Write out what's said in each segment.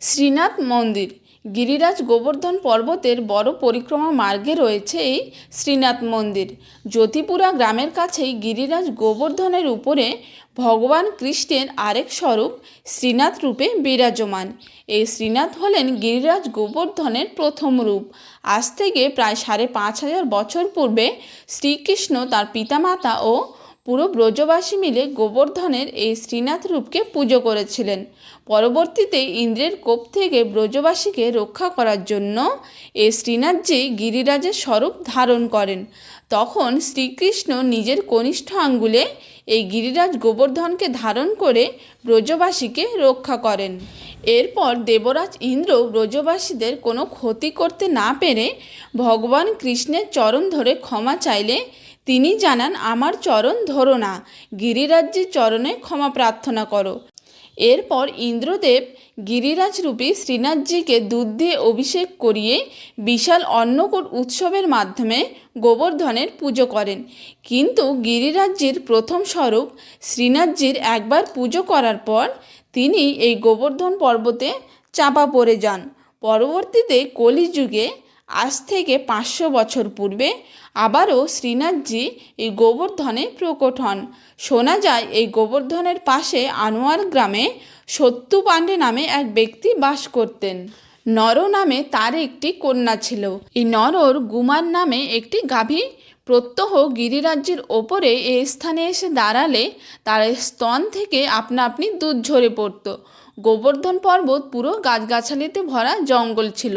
শ্রীনাথ মন্দির। গিরিরাজ গোবর্ধন পর্বতের বড় পরিক্রমা মার্গে রয়েছে এই শ্রীনাথ মন্দির। জ্যোতিপুরা গ্রামের কাছেই গিরিরাজ গোবর্ধনের উপরে ভগবান কৃষ্ণের আরেক স্বরূপ শ্রীনাথ রূপে বিরাজমান। এই শ্রীনাথ হলেন গিরিরাজ গোবর্ধনের প্রথম রূপ। আজ থেকে প্রায় সাড়ে পাঁচ হাজার বছর পূর্বে শ্রীকৃষ্ণ তার পিতামাতা ও পুরো ব্রজবাসী মিলে গোবর্ধনের এই শ্রীনাথ রূপকে পুজো করেছিলেন। পরবর্তীতে ইন্দ্রের কোপ থেকে ব্রজবাসীকে রক্ষা করার জন্য এই শ্রীনাথজি গিরিরাজের স্বরূপ ধারণ করেন। তখন শ্রীকৃষ্ণ নিজের কনিষ্ঠ আঙ্গুলে এই গিরিরাজ গোবর্ধনকে ধারণ করে ব্রজবাসীকে রক্ষা করেন। এরপর দেবরাজ ইন্দ্র ব্রজবাসীদের কোনো ক্ষতি করতে না পেরে ভগবান কৃষ্ণের চরণ ধরে ক্ষমা চাইলে তিনি জানান, আমার চরণ ধরো না, গিরিরাজ্যের চরণে ক্ষমা প্রার্থনা করো। এরপর ইন্দ্রদেব গিরিরাজরূপী শ্রীনাথজিকে দুধ দিয়ে অভিষেক করিয়ে বিশাল অন্নকূট উৎসবের মাধ্যমে গোবর্ধনের পুজো করেন। কিন্তু গিরিরাজ্যের প্রথম স্বরূপ শ্রীনাথজির একবার পুজো করার পর তিনি এই গোবর্ধন পর্বতে চাপা পড়ে যান। পরবর্তীতে কলিযুগে আজ থেকে পাঁচশো বছর পূর্বে আবারও শ্রীনাথজি এই গোবর্ধনে প্রকট হন। শোনা যায়, এই গোবর্ধনের পাশে আনোয়ার গ্রামে সত্যু পাণ্ডে নামে এক ব্যক্তি বাস করতেন। নর নামে তার একটি কন্যা ছিল। এই নরর গুমার নামে একটি গাভী প্রত্যহ গিরিরাজ্যের ওপরে এই স্থানে এসে দাঁড়ালে তার স্তন থেকে আপনা আপনি দুধ ঝরে পড়তো। গোবর্ধন পর্বত পুরো গাছগাছালিতে ভরা জঙ্গল ছিল।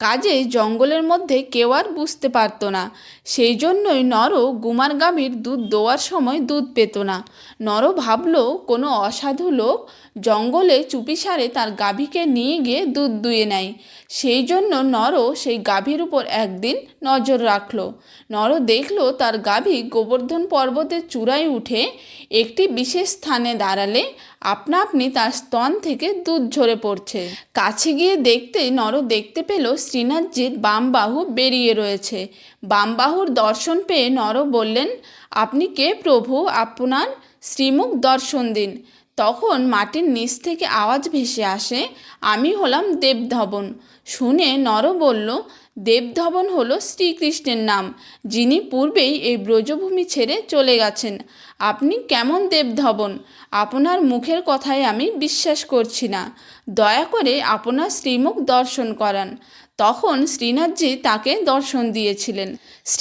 কাজে জঙ্গলের মধ্যে কেউ আর বুঝতে পারতো না। সেই জন্যই নর গুমার গাভীর দুধ দোয়ার সময় দুধ পেত না। নর ভাবল, কোনো অসাধু লোক জঙ্গলে চুপিসারে তার গাভীকে নিয়ে গিয়ে দুধ দুয়ে নেয়। সেই জন্য নর সেই গাভীর উপর একদিন নজর রাখল। নর দেখল তার গাভী গোবর্ধন পর্বতের চূড়ায় উঠে একটি বিশেষ স্থানে দাঁড়ালে আপনা আপনি তার স্তন থেকে দুধ ঝরে পড়ছে। কাছে গিয়ে দেখতে নর দেখতে পেল শ্রীনাথজির বাম বাহু বেরিয়ে রয়েছে। বাম বাহুর দর্শন পেয়ে নর বললেন, আপনি কে প্রভু? আপনার শ্রীমুখ দর্শন দিন। তখন মাটির নিচ থেকে আওয়াজ ভেসে আসে, আমি হলাম দেবধবন। শুনে নর বলল দেবধবন হল শ্রীকৃষ্ণের নাম, যিনি পূর্বেই এই ব্রজভূমি ছেড়ে চলে গেছেন। আপনি কেমন দেবধবন? আপনার মুখের কথায় আমি বিশ্বাস করছি না। দয়া করে আপনার শ্রীমুখ দর্শন করান। তখন শ্রীনাথজি তাকে দর্শন দিয়েছিলেন। শ্রী